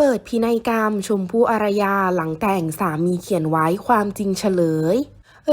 เปิดพินัยกรรมชมพู่อารยาหลังแต่งสามีเขียนไว้ความจริงเฉลย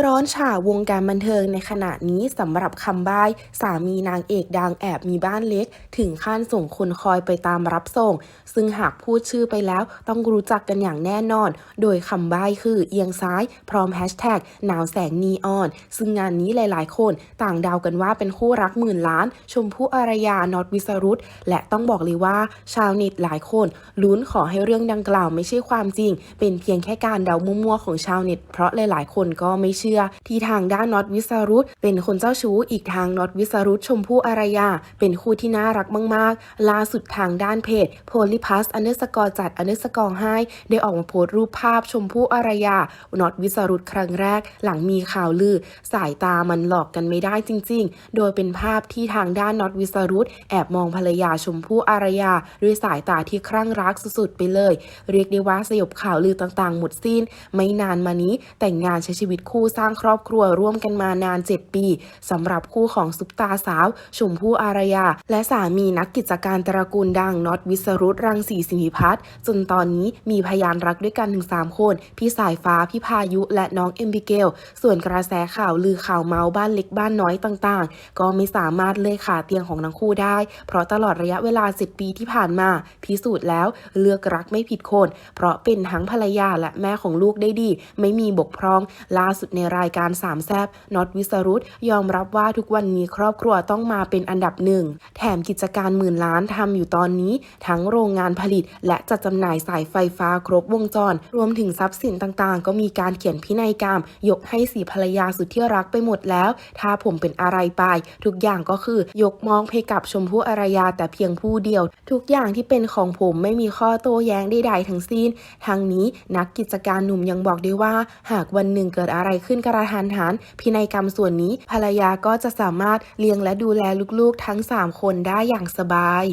ร้อนฉาวงการบันเทิงในขณะนี้สำหรับคำใบ้สามีนางเอกดังแอบมีบ้านเล็ก ถึงขั้นส่งคนคอยไปตามรับส่ง ซึ่งหากพูดชื่อไปแล้วต้องรู้จักกันอย่างแน่นอน โดยคำใบ้คือเอียงซ้ายพร้อมแฮชแท็กหนาวแสงนีออน ซึ่งงานนี้หลายๆ คนต่างเดากันว่าเป็นคู่รักหมื่นล้าน ชมพู่อารยานอตวิสรุตและต้องบอกเลยว่า ชาวเน็ตหลายคนลุ้นขอให้เรื่องดังกล่าวไม่ใช่ความจริง เป็นเพียงแค่การเดามั่วๆของชาวเน็ตเพราะหลายๆ คนก็ไม่เชื่อที่ทางด้านน็อตวิสรุตเป็นคนเจ้าชู้อีกทางน็อตวิสรุตชมพู่อารยา เป็นคู่ที่น่ารักมาก ๆ ล่าสุดทางด้านเพจโพลิพัสอันเดอร์สกอร์จัดอันเดอร์สกอร์ให้ได้ออกมาโพสต์รูปภาพชมพู่อารยาน็อตวิสรุตครั้งแรก หลังมีข่าวลือ สายตามันหลอกกันไม่ได้จริง ๆ โดยเป็นภาพที่ทางด้านน็อตวิสรุตแอบมองภรรยาชมพู่อารยา ด้วยสายตาที่ครั่งรักสุด ๆ ไปเลย เรียกได้ว่าสยบข่าวลือต่าง ๆ หมดสิ้น ไม่นานมานี้แต่งงานใช้ชีวิตคู่สร้างครอบครัวร่วมกันมานาน 7 ปีสำหรับคู่ของซุปตาสาว ชมพู่อารยา และสามีนักกิจการตระกูลดังน็อตวิสรุตรังสีสิมิพัฒน์จนตอนนี้มีพยานรักด้วยกันถึง 3 คน พี่สายฟ้า พี่พายุ และน้องเอ็มบิเกล ส่วนกระแสข่าวลือข่าวเมาส์บ้านเล็กบ้านน้อยต่างๆ ก็ไม่สามารถเลยขาเตียงของทั้งคู่ได้ เพราะตลอดระยะเวลา 10 ปีที่ผ่านมา พิสูจน์แล้วเลือกรักไม่ผิดคน เพราะเป็นทั้งภรรยาและแม่ของลูกได้ดี ไม่มีบกพร่องล่าสุดในรายการสามแซบน็อตวิสรุตยอมรับว่าทุกวันนี้ครอบครัวต้องมาเป็นอันดับหนึ่ง แถมกิจการหมื่นล้านทำอยู่ตอนนี้ ทั้งโรงงานผลิต และจัดจำหน่ายสายไฟฟ้าครบวงจร รวมถึงทรัพย์สินต่างๆ ก็มีการเขียนพินัยกรรม ยกให้สีภรรยาสุดที่รักไปหมดแล้ว ถ้าผมเป็นอะไรไป ทุกอย่างก็คือยกมองให้กับชมพู่อารยาแต่เพียงผู้เดียว ทุกอย่างที่เป็นของผมไม่มีข้อโต้แย้งใดๆทั้งสิ้นทางนี้นักกิจการหนุ่มยังบอกด้วยว่า หากวันหนึ่งเกิดอะไรขึ้นกระทันหันพินัยกรรมส่วนนี้ภรรยาก็จะสามารถเลี้ยงและดูแลลูกๆทั้ง 3 คนได้อย่างสบาย